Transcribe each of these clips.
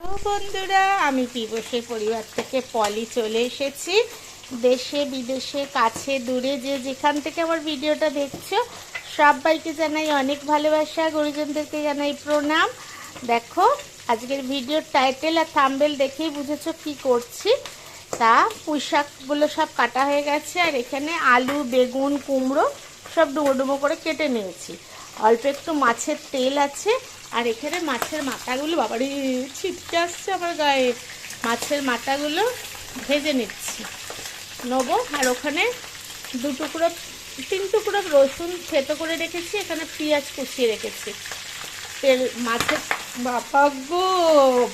বন্ধুরা, আমি পিবসের পরিবার থেকে পলি চলে এসেছি। দেশে, বিদেশে, কাছে, দূরে, যে যেখান থেকে আমার ভিডিওটা দেখছ, সবাইকে জানাই অনেক ভালোবাসা, গুরুজনদেরকে জানাই প্রণাম। দেখো, আজকের ভিডিওর টাইটেল আর থাম্বেল দেখেই বুঝেছ কি করছি। তা পুঁইশাকগুলো সব কাটা হয়ে গেছে, আর এখানে আলু, বেগুন, কুমড়ো সব ডুবো ডুবো করে কেটে নিয়েছি। অল্প একটু মাছের তেল আছে আর এখানে মাছের মাথাগুলো বাবারই ছিটকে আসছে আমার গায়ে। মাছের মাথাগুলো ভেজে নিচ্ছি। নেব, আর ওখানে দু টুকরো, তিন টুকরো রসুন থেতো করে রেখেছি, এখানে পেঁয়াজ কুচিয়ে রেখেছি। তেল, মাছের, বাবা গো,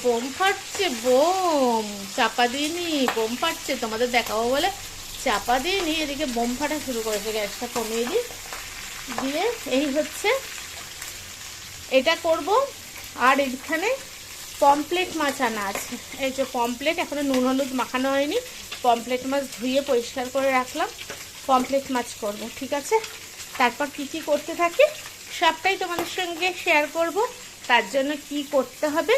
বোম ফাটছে, বোম। চাপা দিইনি, বোম ফাটছে, তোমাদের দেখাবো বলে চাপা দিইনি। এদিকে বোম ফাটা শুরু করেছে, গ্যাসটা কমিয়ে দিই। দিয়ে এই হচ্ছে এটা করব, আর এখানে পমপ্লেট মাছ আনা আছে। এই যে পমপ্লেট এখনও নুন হলুদ মাখানো হয়নি। পমপ্লেট মাছ ধুয়ে পরিষ্কার করে রাখলাম। পমপ্লেট মাছ করব, ঠিক আছে? তারপর কি কি করতে থাকি, সবটাই তোমাদের সঙ্গে শেয়ার করব। তার জন্য কি করতে হবে,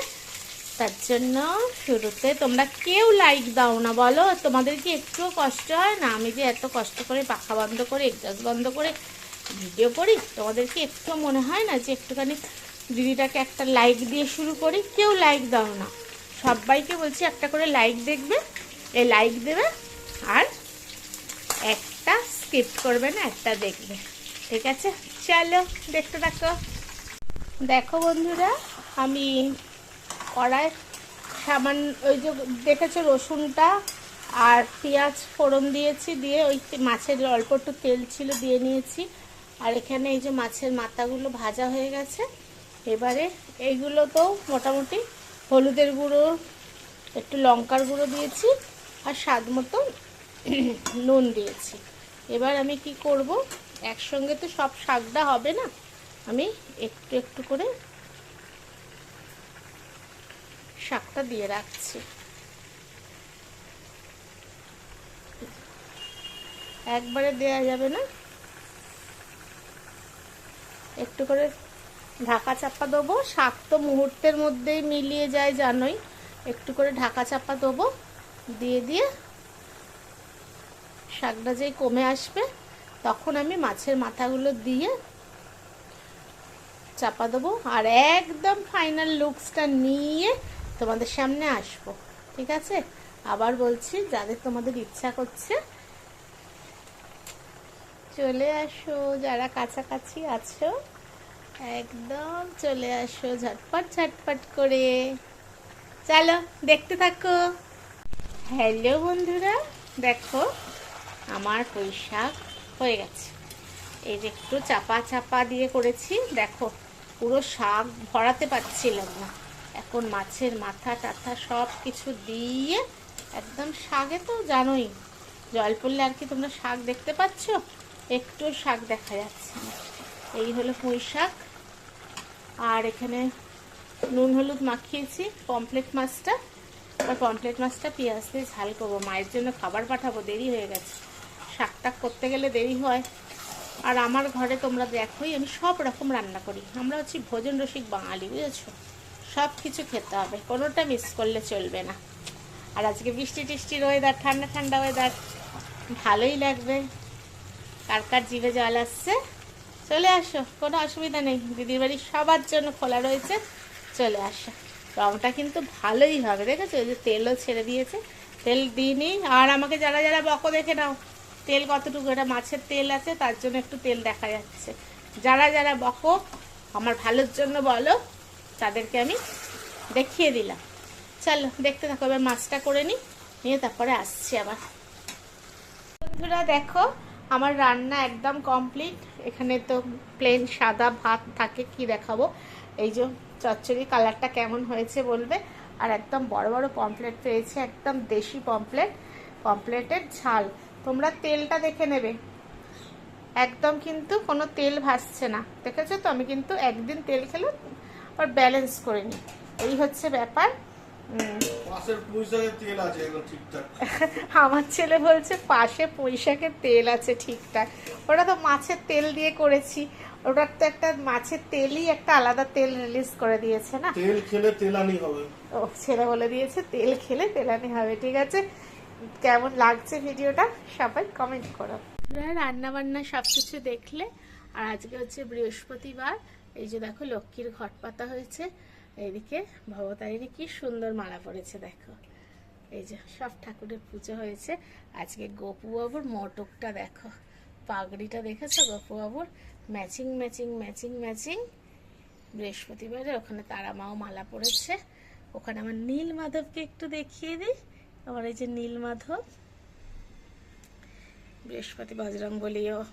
তার জন্য শুরুতে তোমরা কেউ লাইক দাও না, বলো? তোমাদের কি একটুও কষ্ট হয় না? আমি যে এত কষ্ট করে পাখা বন্ধ করে এক্সাস বন্ধ করে ভিডিও করি। তোমাদের কি একটু মনে হয় না যে একটুখানি দিদিটাকে একটা লাইক দিয়ে শুরু করি? কেউ লাইক দাও না। সবাইকে বলছি একটা করে লাইক দেখবে, এ লাইক দেবে আর একটা স্কিপ করবে না, একটা দেখবে। ঠিক আছে? চলো, দেখতে থাকো। দেখো বন্ধুরা, আমি কড়াই সামান ওই যে দেখেছ রসুনটা আর পেঁয়াজ ফোড়ন দিয়েছি, দিয়ে ওই মাছের অল্প একটু তেল ছিল দিয়ে নিয়েছি। আর এখানে এই যে মাছের মাথাগুলো ভাজা হয়ে গেছে। এবারে এইগুলো তো মোটামুটি হলুদের গুঁড়ো, একটু লঙ্কার গুঁড়ো দিয়েছি আর স্বাদ মতো নুন দিয়েছি। এবার আমি কি করব? একসঙ্গে তো সব শাকটা হবে না। আমি একটু একটু করে শাকটা দিয়ে রাখছি। একবারে দেয়া যাবে না। একটু করে ঢাকা চাপা দেবো। শাক তো মুহূর্তের মধ্যেই মিলিয়ে যায়, জানোই। একটু করে ঢাকা চাপা দেবো। দিয়ে দিয়ে শাকটা যেই কমে আসবে, তখন আমি মাছের মাথাগুলো দিয়ে চাপা দেবো। আর একদম ফাইনাল লুকসটা নিয়ে তোমাদের সামনে আসব। ঠিক আছে? আবার বলছি, যাদের তোমাদের ইচ্ছা করছে চলে আসো, যারা কাছাকাছি আছো, একদম চলে আসো ঝটপট ঝটপট করে। চলো, দেখতে থাকো। হ্যালো বন্ধুরা, দেখো, আমার পুঁই শাক হয়ে গেছে। এই যে একটু চাপা চাপা দিয়ে করেছি, দেখো, পুরো শাক ভরাতে পারছিলাম না। এখন মাছের মাথা টাথা সব কিছু দিয়ে, একদম শাকে তো জানোই, জল পড়লে আর কি তোমরা শাক দেখতে পাচ্ছ? একটু শাক দেখা যাচ্ছে। এই হলো পুঁই শাক। আর এখানে নুন হলুদ মাখিয়েছি পমপ্লেট মাছটা। আর পমপ্লেট মাছটা পেঁয়াজ দিয়ে ঝাল করব। মায়ের জন্য খাবার পাঠাবো, দেরি হয়ে গেছে। শাক টাক করতে গেলে দেরি হয়। আর আমার ঘরে তোমরা দেখোই, আমি সব রকম রান্না করি। আমরা হচ্ছি ভোজন রসিক বাঙালি, বুঝেছ? সব কিছু খেতে হবে, কোনোটা মিস করলে চলবে না। আর আজকে বৃষ্টি টিষ্টির ওয়েদার ঠান্ডা ঠান্ডা ওয়েদার ভালোই লাগবে। কার কার জিভে জল আসছে? চলে আসো, কোনো অসুবিধা নেই। দিদির বাড়ি সবার জন্য খোলা রয়েছে। চলে আসো। রংটা কিন্তু ভালোই হবে, দেখেছ? ওই যে তেলও ছেড়ে দিয়েছে। তেল দিইনি। আর আমাকে যারা যারা বকো দেখে নাও। তেল কতটুকু? এটা মাছের তেল আছে, তার জন্য একটু তেল দেখা যাচ্ছে। যারা যারা বকো, আমার ভালোর জন্য বলো। তাদেরকে আমি দেখিয়ে দিলাম। চলো, দেখতে থাকো। এবার মাছটা করে নিই নিয়ে তারপরে আসছি আবার। বন্ধুরা, দেখো আমার রান্না একদম কমপ্লিট এখানে তো প্লেন সাদা ভাত থাকে, কি দেখাবো? এই যে চচ্চড়ি কালারটা কেমন হয়েছে বলবে? আর একদম বড় বড় পমপ্লেট পেয়েছে, একদম দেশি পমপ্লেট পমপ্লেটের ঝাল। তোমরা তেলটা দেখে নেবে। একদম কিন্তু কোনো তেল ভাসছে না। দেখেছ তো? আমি কিন্তু একদিন তেল খেলে আবার ব্যালেন্স করে এই হচ্ছে ব্যাপার। আমার ছেলে বলছে পাশে পুঁইশাকের তেল আছে ঠিকঠাক। ওটা তো মাছের তেল দিয়ে করেছি। ওটার তো একটা মাছের তেলই একটা আলাদা তেল রিলিজ করে দিয়েছে না? তেল খেলে তেলানি হবে। ও ছেলে বলে দিয়েছে তেল খেলে তেলানি হবে ঠিক আছে? কেমন লাগছে ভিডিওটা? সবাই কমেন্ট করো। রান্না বান্না সব কিছু দেখলে। আর আজকে হচ্ছে বৃহস্পতিবার। এই যে দেখো লক্ষ্মীর ঘট পাতা হয়েছে। এইদিকে ভবতারিণী কি সুন্দর মালা পড়েছে দেখো। এই যে সব ঠাকুরের পুজো হয়েছে। আজকে গোপু বাবুর মটকটা দেখো। পাগড়িটা দেখেছ গোপু বাবুর? Matching matching matching matching. বৃহস্পতিবারে ওখানে তারা মাও মালা পড়েছে। ওখানে আমার নীল মাধবকে একটু দেখিয়ে দিই। আমার এই যে নীল মাধব। বৃহস্পতি বজরং বলিও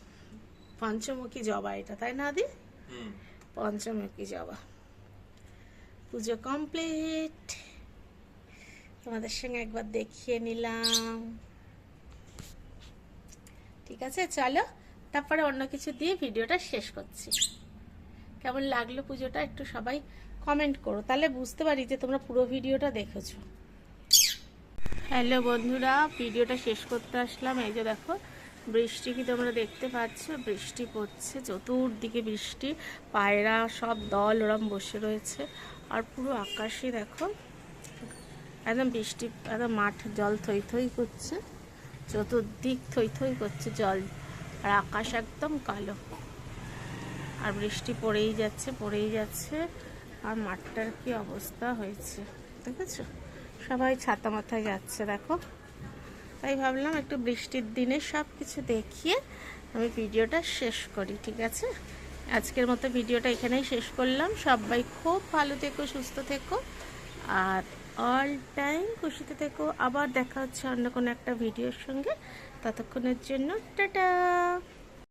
পঞ্চমুখী জবা এটা তাই না দি পঞ্চমুখী জবা। পুজো কমপ্লিট। তোমাদের সঙ্গে একবার দেখিয়ে নিলাম। ঠিক আছে, চলো। তারপরে অন্য কিছু দিয়ে ভিডিওটা শেষ করছি। কেমন লাগল পুজোটা একটু সবাই কমেন্ট করো। তাহলে বুঝতে পারি যে তোমরা পুরো ভিডিওটা দেখেছ। হ্যালো বন্ধুরা, ভিডিওটা শেষ করতে আসলাম। এই যে দেখো, বৃষ্টি কি তোমরা দেখতে পাচ্ছ? বৃষ্টি পড়ছে, চতুর্দিকে বৃষ্টি। পায়রা সব দল ওরম বসে রয়েছে। আর পুরো আকাশে দেখো। একদম বৃষ্টি, একদম মাঠ, জল থই থই করছে। চতুর্দিক থই থই করছে জল। আর আকাশ একদম কালো। আর বৃষ্টি পড়েই যাচ্ছে পড়েই যাচ্ছে। আর মাঠটার কি অবস্থা হয়েছে, দেখেছ? সবাই ছাতা মাথায় যাচ্ছে, দেখো। তাই ভাবলাম একটু বৃষ্টির দিনে সব কিছু দেখিয়ে আমি ভিডিওটা শেষ করি, ঠিক আছে? আজকের মতো ভিডিওটা এখানেই শেষ করলাম। সবাই খুব ভালো থেকো, সুস্থ থেকো। আর অল টাইম খুশিতে থেকো। আবার দেখা হচ্ছে অন্য কোনো একটা ভিডিওর সঙ্গে। ততক্ষণের জন্য টাটা!